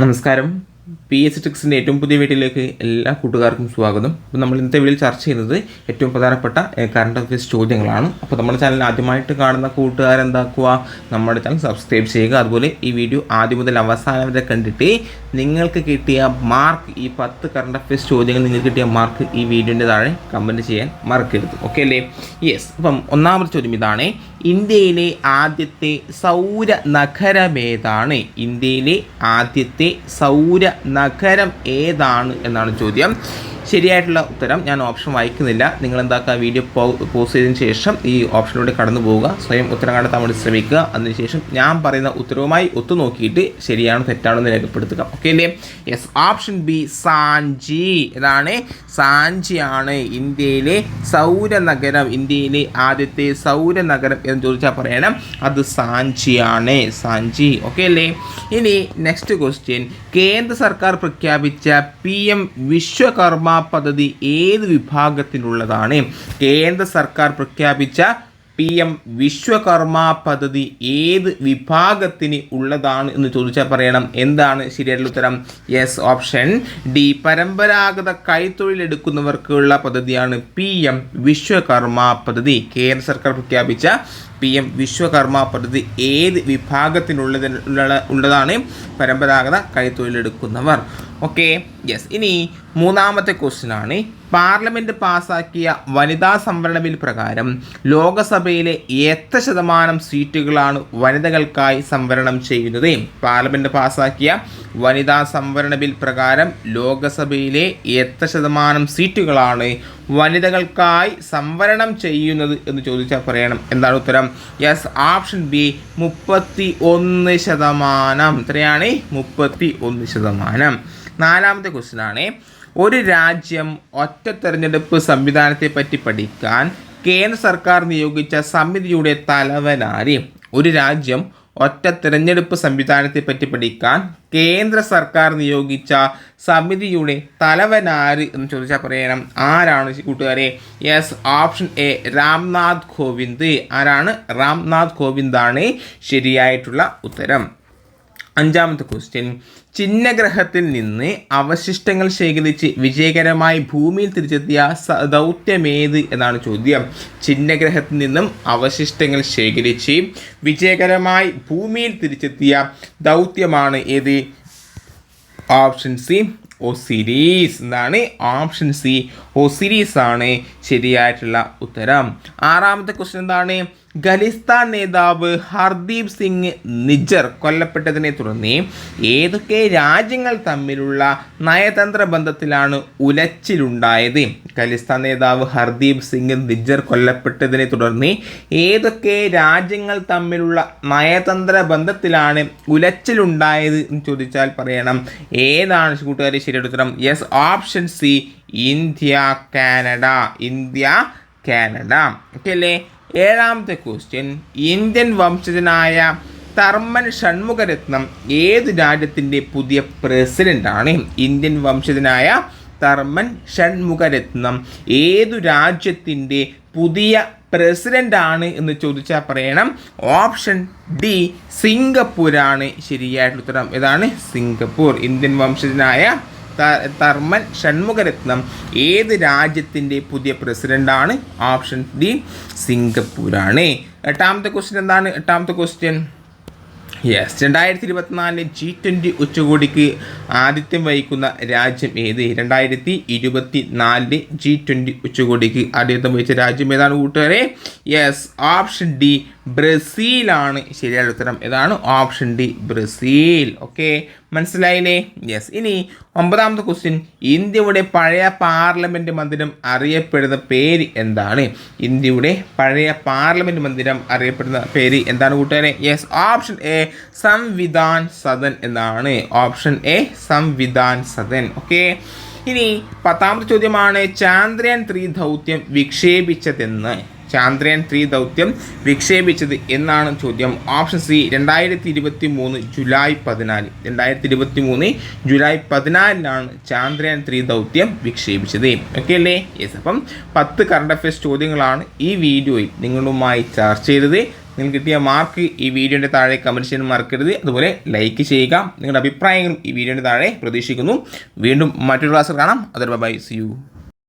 നമസ്കാരം P S ടെക്സിന്റെ ഏറ്റവും പുതിയ വീട്ടിലേക്ക് എല്ലാ കൂട്ടുകാർക്കും സ്വാഗതം. അപ്പോൾ നമ്മൾ ഇന്നത്തെ വീഡിയോയിൽ ചർച്ച ചെയ്യുന്നത് ഏറ്റവും പ്രധാനപ്പെട്ട കറണ്ട് അഫയേഴ്സ് ചോദ്യങ്ങളാണ്. അപ്പോൾ നമ്മുടെ ചാനൽ ആദ്യമായിട്ട് കാണുന്ന കൂട്ടുകാരെന്താക്കുക? നമ്മുടെ ചാനൽ സബ്സ്ക്രൈബ് ചെയ്യുക. അതുപോലെ ഈ വീഡിയോ ആദ്യം മുതൽ അവസാനം വരെ കണ്ടിട്ട് നിങ്ങൾക്ക് കിട്ടിയ മാർക്ക് ഈ പത്ത് കറണ്ട് അഫയേഴ്സ് ചോദ്യങ്ങൾ നിങ്ങൾക്ക് കിട്ടിയ മാർക്ക് ഈ വീഡിയോന്റെ താഴെ കമന്റ് ചെയ്യാൻ മറക്കരുത്. ഓക്കെ അല്ലേ? യെസ് അപ്പം ഒന്നാമത്തെ ചോദ്യം ഇതാണ്. ഇന്ത്യയിലെ ആദ്യത്തെ സൗര നഗരമേതാണ്? ഇന്ത്യയിലെ ആദ്യത്തെ സൗര നഗരം ഏതാണ് എന്നാണ് ചോദ്യം. ശരിയായിട്ടുള്ള ഉത്തരം ഞാൻ ഓപ്ഷൻ വായിക്കുന്നില്ല. നിങ്ങൾ എന്താക്കുക വീഡിയോ പോസ്റ്റ് ചെയ്തതിന് ശേഷം ഈ ഓപ്ഷനിലൂടെ കടന്നു പോവുക. സ്വയം ഉത്തരം കണ്ടെത്താൻ വേണ്ടി ശ്രമിക്കുക. അതിനുശേഷം ഞാൻ പറയുന്ന ഉത്തരവുമായി ഒത്തു നോക്കിയിട്ട് ശരിയാണോ തെറ്റാണോ എന്ന് രേഖപ്പെടുത്തുക. ഓക്കെ അല്ലേ യെസ് ഓപ്ഷൻ ബി സാഞ്ചി ഇതാണ് സാഞ്ചിയാണ് ഇന്ത്യയിലെ സൗര നഗരം ഇന്ത്യയിലെ ആദ്യത്തെ സൗര നഗരം എന്ന് ചോദിച്ചാൽ പറയണം. അത് സാഞ്ചിയാണ്. സാഞ്ചി. ഓക്കെ അല്ലേ ഇനി നെക്സ്റ്റ് ക്വസ്റ്റ്യൻ കേന്ദ്ര സർക്കാർ പ്രഖ്യാപിച്ച പി എം വിശ്വകർമ്മ പദ്ധതി ഏത് വിഭാഗത്തിനുള്ളതാണ് കേന്ദ്ര സർക്കാർ പ്രഖ്യാപിച്ച പി എം വിശ്വകർമ്മ പദ്ധതി ഏത് വിഭാഗത്തിന് ഉള്ളതാണ് എന്ന് ചോദിച്ചാൽ പറയണം. എന്താണ് ശരിയായിട്ടുള്ള ഉത്തരം? യെസ് ഓപ്ഷൻ ഡി പരമ്പരാഗത കൈത്തൊഴിലെടുക്കുന്നവർക്കുള്ള പദ്ധതിയാണ് പി എം വിശ്വകർമ്മ പദ്ധതി. കേന്ദ്ര സർക്കാർ പ്രഖ്യാപിച്ച പി എം വിശ്വകർമ്മ പദ്ധതി ഏത് വിഭാഗത്തിനുള്ളതിനുള്ള ഉള്ളതാണ് പരമ്പരാഗത കൈത്തൊഴിലെടുക്കുന്നവർ. ഓക്കെ യെസ് ഇനി മൂന്നാമത്തെ ക്വസ്റ്റ്യൻ ആണ്. പാർലമെന്റ് പാസാക്കിയ വനിതാ സംവരണ ബിൽ പ്രകാരം ലോകസഭയിലെ എത്ര ശതമാനം സീറ്റുകളാണ് വനിതകൾക്കായി സംവരണം ചെയ്യുന്നത്? പാർലമെന്റ് പാസാക്കിയ വനിതാ സംവരണ ബിൽ പ്രകാരം ലോകസഭയിലെ എത്ര ശതമാനം സീറ്റുകളാണ് വനിതകൾക്കായി സംവരണം ചെയ്യുന്നത് എന്ന് ചോദിച്ചാൽ പറയണം. എന്താണ് ഉത്തരം? യെസ് ഓപ്ഷൻ ബി മുപ്പത്തി ഒന്ന് ശതമാനം. എത്രയാണ് മുപ്പത്തി ഒന്ന് ശതമാനം. നാലാമത്തെ ക്വസ്റ്റ്യൻ ആണ്. ഒരു രാജ്യം ഒറ്റ തെരഞ്ഞെടുപ്പ് സംവിധാനത്തെ പറ്റി പഠിക്കാൻ കേന്ദ്ര സർക്കാർ നിയോഗിച്ച സമിതിയുടെ തലവനാരി? ഒരു രാജ്യം ഒറ്റ തിരഞ്ഞെടുപ്പ് സംവിധാനത്തെ പറ്റി പഠിക്കാൻ കേന്ദ്ര സർക്കാർ നിയോഗിച്ച സമിതിയുടെ ആര് എന്ന് ചോദിച്ചാൽ പറയണം ആരാണ് കൂട്ടുകാരെ? Yes option A Ramnath Kovind ആരാണ്? രാംനാഥ് കോവിന്ദാണ് ശരിയായിട്ടുള്ള ഉത്തരം. അഞ്ചാമത്തെ ക്വസ്റ്റ്യൻ ചിഹ്നഗ്രഹത്തിൽ നിന്ന് അവശിഷ്ടങ്ങൾ ശേഖരിച്ച് വിജയകരമായി ഭൂമിയിൽ തിരിച്ചെത്തിയ ദൗത്യമേത് എന്നാണ് ചോദ്യം. ചിഹ്നഗ്രഹത്തിൽ നിന്നും അവശിഷ്ടങ്ങൾ ശേഖരിച്ച് വിജയകരമായി ഭൂമിയിൽ തിരിച്ചെത്തിയ ദൗത്യമാണ് ഏത്? ഓപ്ഷൻ സി ഒസിരീസ് എന്നാണ് ഓപ്ഷൻ സി ഒസിരീസ് ആണ് ശരിയായിട്ടുള്ള ഉത്തരം. ആറാമത്തെ ക്വസ്റ്റ്യൻ എന്താണ്? ഖലിസ്ഥാൻ നേതാവ് ഹർദീപ് സിംഗ് നിജർ കൊല്ലപ്പെട്ടതിനെ തുടർന്ന് ഏതൊക്കെ രാജ്യങ്ങൾ തമ്മിലുള്ള നയതന്ത്ര ബന്ധത്തിലാണ് ഉലച്ചിലുണ്ടായത്? ഖലിസ്ഥാൻ നേതാവ് ഹർദീപ് സിംഗ് നിജർ കൊല്ലപ്പെട്ടതിനെ തുടർന്ന് ഏതൊക്കെ രാജ്യങ്ങൾ തമ്മിലുള്ള നയതന്ത്ര ബന്ധത്തിലാണ് ഉലച്ചിലുണ്ടായത് എന്ന് ചോദിച്ചാൽ പറയണം. ഏതാണ്? കൂട്ടുകാരി ശരിയുടെ ഉത്തരം. Yes option C India Canada India Canada. Okay അല്ലേ? ഏഴാമത്തെ ക്വസ്റ്റ്യൻ ഇന്ത്യൻ വംശജനായ തർമ്മൻ ഷൺമുഖരത്നം ഏത് രാജ്യത്തിന്റെ പുതിയ പ്രസിഡന്റാണ് ഇന്ത്യൻ വംശജനായ തർമ്മൻ ഷൺമുഖരത്നം ഏതു രാജ്യത്തിന്റെ പുതിയ പ്രസിഡന്റ് ആണ് എന്ന് ചോദിച്ചാൽ പറയണം? ഓപ്ഷൻ ഡി സിംഗപ്പൂരാണ്. ശരിയായിട്ടുള്ള ഉത്തരം ഏതാണ്? സിംഗപ്പൂർ. ഇന്ത്യൻ വംശജനായ തർമ്മൻ ഷൺമുഖരത്നം ഏത് രാജ്യത്തിന്റെ പുതിയ പ്രസിഡന്റാണ് ഓപ്ഷൻ ഡി സിംഗപ്പൂരാണ്. എട്ടാമത്തെ ക്വസ്റ്റ്യൻ എന്താണ്? എട്ടാമത്തെ ക്വസ്റ്റ്യൻ യെസ് രണ്ടായിരത്തി ഇരുപത്തിനാലിലെ ജി ട്വന്റി ഉച്ചകോടിക്ക് ആതിഥ്യം വഹിക്കുന്ന രാജ്യം ഏത്? രണ്ടായിരത്തി ഇരുപത്തി നാലിലെ ജി ട്വന്റി ഉച്ചകോടിക്ക് ആതിഥ്യം വഹിച്ച രാജ്യം ഏതാണ് കൂട്ടുകാരെ? യെസ് ഓപ്ഷൻ ഡി ബ്രസീലാണ്. ശരിയായ ഉത്തരം ഇതാണ് ഓപ്ഷൻ ഡി ബ്രസീൽ. ഓക്കെ. മനസ്സിലായില്ലേ? യെസ് ഇനി ഒമ്പതാമത്തെ ക്വസ്റ്റ്യൻ ഇന്ത്യയുടെ പഴയ പാർലമെന്റ് മന്ദിരം അറിയപ്പെടുന്ന പേര് എന്താണ്? ഇന്ത്യയുടെ പഴയ പാർലമെന്റ് മന്ദിരം അറിയപ്പെടുന്ന പേര് എന്താണ് കൂട്ടുകാരെ? Yes option A Samvidhan Sadan എന്നാണ്. Option A Samvidhan Sadan. Okay. ഇനി പത്താമത്തെ ചോദ്യമാണ് ചാന്ദ്രയാൻ ത്രീ ദൗത്യം വിക്ഷേപിച്ചതെന്ന്. ചാന്ദ്രയാൻ ത്രീ ദൗത്യം വിക്ഷേപിച്ചത് എന്നാണ് ചോദ്യം. ഓപ്ഷൻ സി രണ്ടായിരത്തി ഇരുപത്തി മൂന്ന് ജൂലൈ പതിനാല്. രണ്ടായിരത്തി ഇരുപത്തി മൂന്ന് ജൂലൈ പതിനാലിനാണ് ചാന്ദ്രയാൻ ത്രീ ദൗത്യം വിക്ഷേപിച്ചത്. ഓക്കെ അല്ലേ യെസ്. അപ്പം പത്ത് കറണ്ട് അഫയേഴ്സ് ചോദ്യങ്ങളാണ് ഈ വീഡിയോയിൽ നിങ്ങളുമായി ചർച്ച ചെയ്തത്. നിങ്ങൾക്ക് കിട്ടിയ മാർക്ക് ഈ വീഡിയോന്റെ താഴെ കമന്റ് ചെയ്യാൻ മറക്കരുത്. അതുപോലെ ലൈക്ക് ചെയ്യുക. നിങ്ങളുടെ അഭിപ്രായങ്ങളും ഈ വീഡിയോന്റെ താഴെ പ്രതീക്ഷിക്കുന്നു. വീണ്ടും മറ്റൊരു ക്ലാസ്സിൽ കാണാം. അതൊരു ബൈ സി യു